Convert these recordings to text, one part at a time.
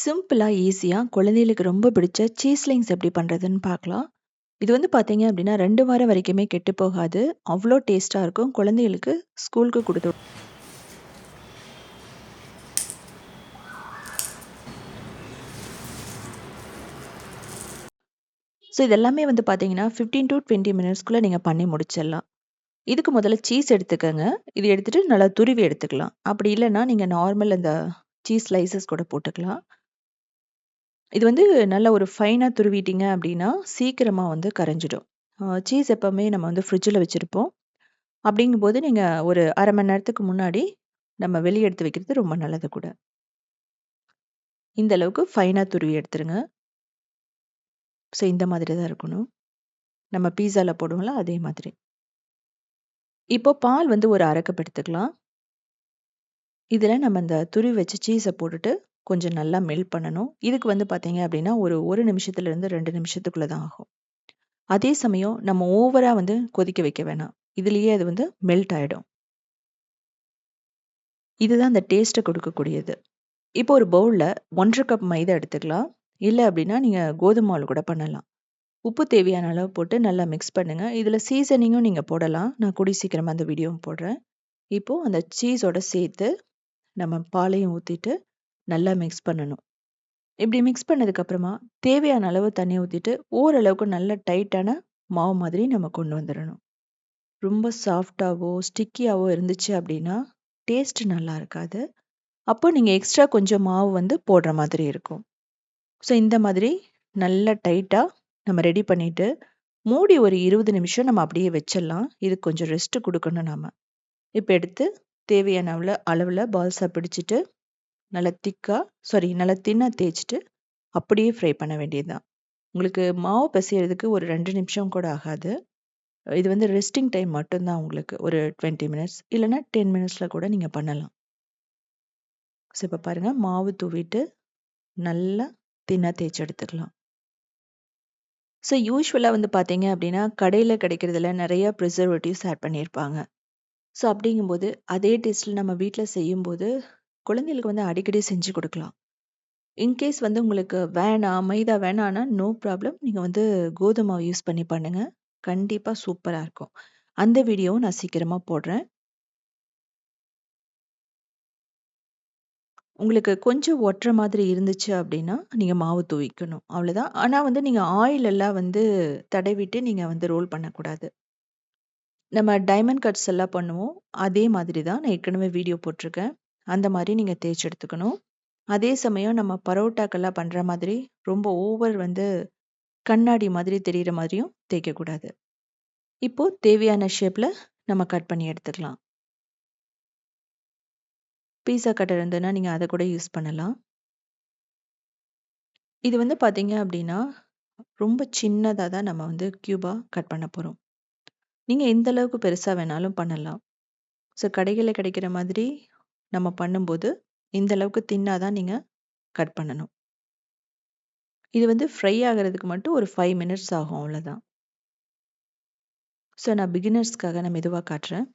சிம்பிளா, ஈஸியா குழந்தைகளுக்கு ரொம்ப பிடிச்ச சீஸ்லிங்ஸ் எப்படி பண்றதுன்னு பார்க்கலாம். இது வந்து பார்த்தீங்க அப்படின்னா ரெண்டு வாரம் வரைக்குமே கெட்டு போகாது. அவ்வளோ டேஸ்ட்டாக இருக்கும். குழந்தைகளுக்கு ஸ்கூலுக்கு கொடுத்து ஸோ இதெல்லாமே வந்து பார்த்தீங்கன்னா 15-20 மினிட்ஸ்க்குள்ள நீங்க பண்ணி முடிச்சிடலாம். இதுக்கு முதல்ல சீஸ் எடுத்துக்கங்க. இது எடுத்துட்டு நல்லா துருவி எடுத்துக்கலாம். அப்படி இல்லைன்னா நீங்க நார்மல் அந்த சீஸ் ஸ்லைசஸ் கூட போட்டுக்கலாம். இது வந்து நல்ல ஒரு ஃபைனாக துருவிட்டீங்க அப்படின்னா, சீக்கிரமாக வந்து கரைஞ்சிடும். சீஸ் எப்போவுமே நம்ம வந்து ஃப்ரிட்ஜில் வச்சிருப்போம். அப்படிங்கும்போது நீங்கள் ஒரு அரை மணி நேரத்துக்கு முன்னாடி நம்ம வெளியே எடுத்து வைக்கிறது ரொம்ப நல்லது கூட. இந்த அளவுக்கு ஃபைனாக துருவி எடுத்துருங்க. ஸோ இந்த மாதிரி தான் இருக்கணும். நம்ம பீஸாவில் போடுவோம்ல அதே மாதிரி. இப்போ பால் வந்து ஒரு அரைக்கப் எடுத்துக்கலாம். இதில் நம்ம இந்த துருவி வச்ச சீஸை போட்டுட்டு கொஞ்சம் நல்லா மெல்ட் பண்ணணும். இதுக்கு வந்து பார்த்தீங்க அப்படின்னா, ஒரு ஒரு நிமிஷத்துலேருந்து ரெண்டு நிமிஷத்துக்குள்ள தான் ஆகும். அதே சமயம் நம்ம ஓவராக வந்து கொதிக்க வைக்க வேணாம். இதுலயே அது வந்து மெல்ட் ஆகிடும் இதுதான் அந்த டேஸ்ட்டை கொடுக்கக்கூடியது. இப்போ ஒரு பவுலில் ஒன்றரை கப் மைதா எடுத்துக்கலாம். இல்லை அப்படின்னா நீங்கள் கோதுமை மாவுல கூட பண்ணலாம். உப்பு தேவையான அளவு போட்டு நல்லா மிக்ஸ் பண்ணுங்கள் இதில் சீசனிங்கும் நீங்கள் போடலாம். நான் குடி சீக்கிரமாக அந்த வீடியோவும் போடுறேன். இப்போது அந்த சீஸோட சேர்த்து நம்ம பாலையும் ஊற்றிட்டு நல்லா மிக்ஸ் பண்ணணும். இப்படி மிக்ஸ் பண்ணதுக்கப்புறமா தேவையான அளவு தண்ணி ஊற்றிட்டு ஓரளவுக்கு நல்ல டைட்டான மாவு மாதிரி நம்ம கொண்டு வந்துடணும் ரொம்ப சாஃப்டாகவோ ஸ்டிக்கியாகவோ இருந்துச்சு அப்படின்னா, டேஸ்ட் நல்லா இருக்காது. அப்போ நீங்கள் எக்ஸ்ட்ரா கொஞ்சம் மாவு வந்து போடுற மாதிரி இருக்கும். ஸோ இந்த மாதிரி நல்லா டைட்டாக நம்ம ரெடி பண்ணிவிட்டு மூடி ஒரு 20 நிமிஷம் நம்ம அப்படியே வச்சிடலாம். இது கொஞ்சம் ரெஸ்ட் கொடுக்கணும் நாம. இப்போ எடுத்து தேவையான அளவில் அளவில் பால்ஸா பிடிச்சிட்டு, நல்லா திக்காக சாரி நல்லா தின்னாக தேய்ச்சிட்டு அப்படியே ஃப்ரை பண்ண வேண்டியது தான். உங்களுக்கு மாவு பிசையிறதுக்கு ஒரு ரெண்டு நிமிஷம் கூட ஆகாது. இது வந்து ரெஸ்டிங் டைம் மட்டும்தான் உங்களுக்கு. ஒரு 20 மினிட்ஸ் இல்லைன்னா டென் மினிட்ஸில் கூட நீங்கள் பண்ணலாம். ஸோ இப்போ பாருங்கள் மாவு தூவிட்டு, நல்லா தின்னாக தேய்ச்சி எடுத்துக்கலாம். ஸோ யூஸ்வலாக வந்து பார்த்தீங்க அப்படின்னா, கடையில் கிடைக்கிறதுல நிறையா ப்ரிசர்வேட்டிவ்ஸ் ஆட் பண்ணியிருப்பாங்க. ஸோ அப்படிங்கும்போது, அதே டேஸ்ட்டில் நம்ம வீட்டில் செய்யும்போது, குழந்தைகளுக்கு வந்து அடிக்கடி செஞ்சு கொடுக்கலாம் இன்கேஸ் வந்து உங்களுக்கு வேணாம், மைதா வேணான்னா, நோ ப்ராப்ளம். நீங்கள் வந்து கோதுமாவை யூஸ் பண்ணி பண்ணுங்க. கண்டிப்பாக சூப்பராக இருக்கும். அந்த வீடியோவும் நான் சீக்கிரமாக போடுறேன். உங்களுக்கு கொஞ்சம் ஒட்டுற மாதிரி இருந்துச்சு அப்படின்னா, நீங்கள் மாவு தூவிக்கணும். அவ்வளோதான். ஆனால் வந்து நீங்கள் ஆயில் எல்லாம் வந்து தடவிட்டு நீங்கள் வந்து ரோல் பண்ணக்கூடாது. நம்ம டைமண்ட் கட்ஸ் எல்லாம் பண்ணுவோம். அதே மாதிரி தான். நான் ஏற்கனவே வீடியோ போட்டிருக்கேன். அந்த மாதிரி நீங்க தேய்ச்சி எடுத்துக்கணும். அதே சமயம் நம்ம பரோட்டாக்கெல்லாம் பண்ற மாதிரி, ரொம்ப ஓவர் வந்து கண்ணாடி மாதிரி தெரிகிற மாதிரியும் தேய்க்கக்கூடாது. இப்போ தேவையான ஷேப்ல நம்ம கட் பண்ணி எடுத்துக்கலாம். பீஸா கட்டர் இருந்ததுன்னா, நீங்க அத கூட யூஸ் பண்ணலாம். இது வந்து பார்த்தீங்க அப்படின்னா, ரொம்ப சின்னதா தான் நம்ம வந்து கியூபா கட் பண்ண போறோம். நீங்க எந்த அளவுக்கு பெருசா வேணாலும் பண்ணலாம். ஸோ கடைகள்ல கிடைக்கிற மாதிரி நம்ம பண்ணும்போது, இந்த அளவுக்கு தின்னாக தான் நீங்கள் கட் பண்ணணும். இது வந்து ஃப்ரை ஆகிறதுக்கு மட்டும் ஒரு ஃபைவ் மினிட்ஸ் ஆகும் அவ்வளோதான். ஸோ நான் பிகினர்ஸ்க்காக நான் மெதுவாக காட்டுறேன்.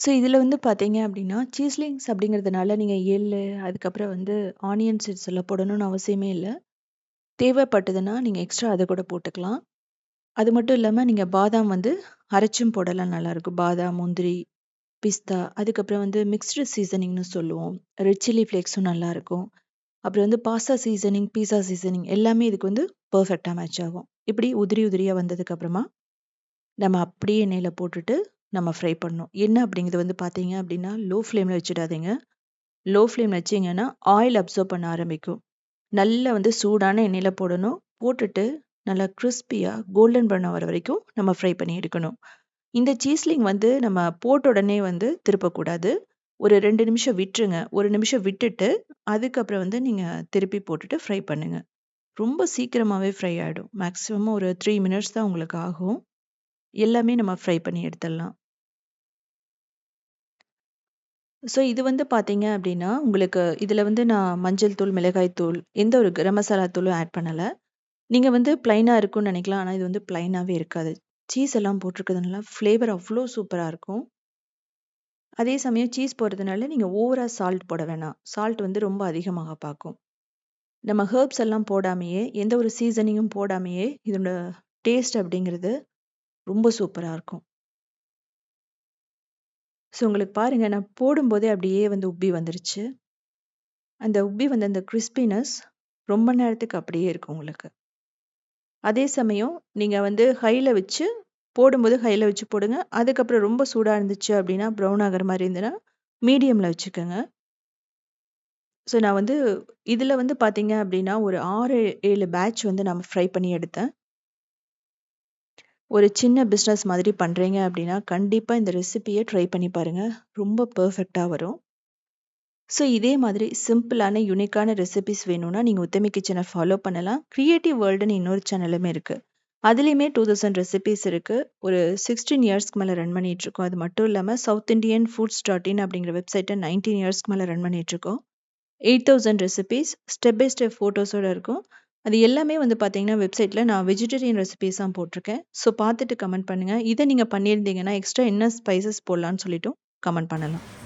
ஸோ இதில் வந்து பார்த்தீங்க அப்படின்னா, சீஸ்லிங்ஸ் அப்படிங்கிறதுனால நீங்கள் எள்ளு, அதுக்கப்புறம் வந்து ஆனியன் சீட்ஸ் எல்லாம் போடணும்னு அவசியமே இல்லை தேவைப்பட்டதுன்னா நீங்கள் எக்ஸ்ட்ரா அதை கூட போட்டுக்கலாம். அது மட்டும் இல்லாமல் நீங்கள் பாதாம் வந்து அரைச்சும் போடலாம் நல்லாயிருக்கும். பாதாம், முந்திரி, பிஸ்தா அதுக்கப்புறம் வந்து மிக்ஸ்டு சீசனிங்னு சொல்லுவோம். ரெட் சில்லி ஃப்ளேக்ஸும் நல்லாயிருக்கும். அப்புறம் வந்து பாஸ்தா சீசனிங், பீஸா சீசனிங் எல்லாமே இதுக்கு வந்து பர்ஃபெக்டாக மேட்ச் ஆகும். இப்படி உதிரி உதிரியாக வந்ததுக்கப்புறமா நம்ம அப்படியே எண்ணெயில் போட்டுட்டு நம்ம ஃப்ரை பண்ணணும். என்ன அப்படிங்கிறது வந்து பார்த்தீங்க அப்படின்னா, லோ ஃப்ளேமில் வச்சுடாதீங்க. லோ ஃப்ளேம் வச்சீங்கன்னா, ஆயில் அப்சர்வ் பண்ண ஆரம்பிக்கும். நல்லா வந்து சூடான எண்ணெயில் போடணும். போட்டுட்டு நல்லா கிறிஸ்பியாக கோல்டன் ப்ரவுன் ஆவற வரைக்கும் நம்ம ஃப்ரை பண்ணி எடுக்கணும். இந்த சீஸ்லிங் வந்து நம்ம போட்ட உடனே வந்து திருப்பக்கூடாது. ஒரு ரெண்டு நிமிஷம் விட்டுருங்க. ஒரு நிமிஷம் விட்டுட்டு, அதுக்கப்புறம் வந்து நீங்கள் திருப்பி போட்டுட்டு ஃப்ரை பண்ணுங்க. ரொம்ப சீக்கிரமாகவே ஃப்ரை ஆகிடும் மேக்ஸிமம் ஒரு த்ரீ மினிட்ஸ் தான் உங்களுக்கு ஆகும். எல்லாமே நம்ம ஃப்ரை பண்ணி எடுத்துடலாம். ஸோ இது வந்து பார்த்தீங்க அப்படின்னா, உங்களுக்கு இதில் வந்து நான் மஞ்சள் தூள், மிளகாய் தூள், எந்த ஒரு கரம் மசாலா தூளும் ஆட் பண்ணலை நீங்கள் வந்து பிளைனாக இருக்கும்னு நினைக்கலாம். ஆனால் இது வந்து பிளைனாகவே இருக்காது. சீஸ் எல்லாம் போட்டிருக்கிறதுனால ஃப்ளேவர் அவ்வளோ சூப்பராக இருக்கும். அதே சமயம் சீஸ் போடுறதுனால நீங்கள் ஓவராக சால்ட் போட வேணாம். சால்ட் வந்து ரொம்ப அதிகமாக பார்க்கும். நம்ம ஹெர்ப்ஸ் எல்லாம் போடாமையே எந்த ஒரு சீசனிங்கும் போடாமையே இதோட டேஸ்ட் அப்படிங்கிறது ரொம்ப சூப்பராக இருக்கும். ஸோ உங்களுக்கு பாருங்க, நான் போடும்போதே அப்படியே வந்து உப்பி வந்துருச்சு. அந்த உப்பி வந்த அந்த கிறிஸ்பினஸ் ரொம்ப நேரத்துக்கு அப்படியே இருக்கும் உங்களுக்கு. அதே சமயம் நீங்கள் வந்து ஹையில் வச்சு போடும்போது ஹையில் வச்சு போடுங்க. அதுக்கப்புறம் ரொம்ப சூடாக இருந்துச்சு அப்படின்னா, ப்ரௌன் ஆகிற மாதிரி இருந்ததுன்னா, மீடியமில் வச்சுக்கோங்க ஸோ நான் வந்து இதில் வந்து பார்த்தீங்க அப்படின்னா, ஒரு 6, 7 பேட்ச் வந்து நம்ம ஃப்ரை பண்ணி எடுத்தேன். ஒரு சின்ன பிஸ்னஸ் மாதிரி பண்ணுறீங்க அப்படின்னா, கண்டிப்பாக இந்த ரெசிப்பியை ட்ரை பண்ணி பாருங்கள் ரொம்ப பர்ஃபெக்டாக வரும். ஸோ இதே மாதிரி சிம்பிளான, யூனிக்கான ரெசிபீஸ் வேணும்னா, நீங்க உத்தமி கிச்சனை ஃபாலோ பண்ணலாம். கிரியேட்டிவ் வேர்ல்டுன்னு இன்னொரு சேனலுமே இருக்கு. அதுலயுமே 2000 ரெசிபீஸ் இருக்கு. ஒரு 16 இயர்ஸ்க்கு மேல ரன் பண்ணிகிட்ருக்கோம் அது மட்டும் இல்லாம South Indian foods dot in அப்படிங்கிற வெப்சைட்டை நைன்டீன் இயர்ஸ்க்கு மேலே ரன் பண்ணிட்டுருக்கோம். 8000 ரெசிபீஸ் ஸ்டெப் பை ஸ்டெப் ஃபோட்டோஸோட இருக்கும். அது எல்லாமே வந்து பார்த்தீங்கன்னா, வெப்சைட்ல நான் வெஜிடேரியன் ரெசிபீஸா போட்டிருக்கேன். ஸோ பார்த்துட்டு கமெண்ட் பண்ணுங்க. இதை நீங்க பண்ணியிருந்தீங்கன்னா, எக்ஸ்ட்ரா என்ன ஸ்பைசஸ் போடலான்னு சொல்லிட்டும் கமெண்ட் பண்ணலாம்.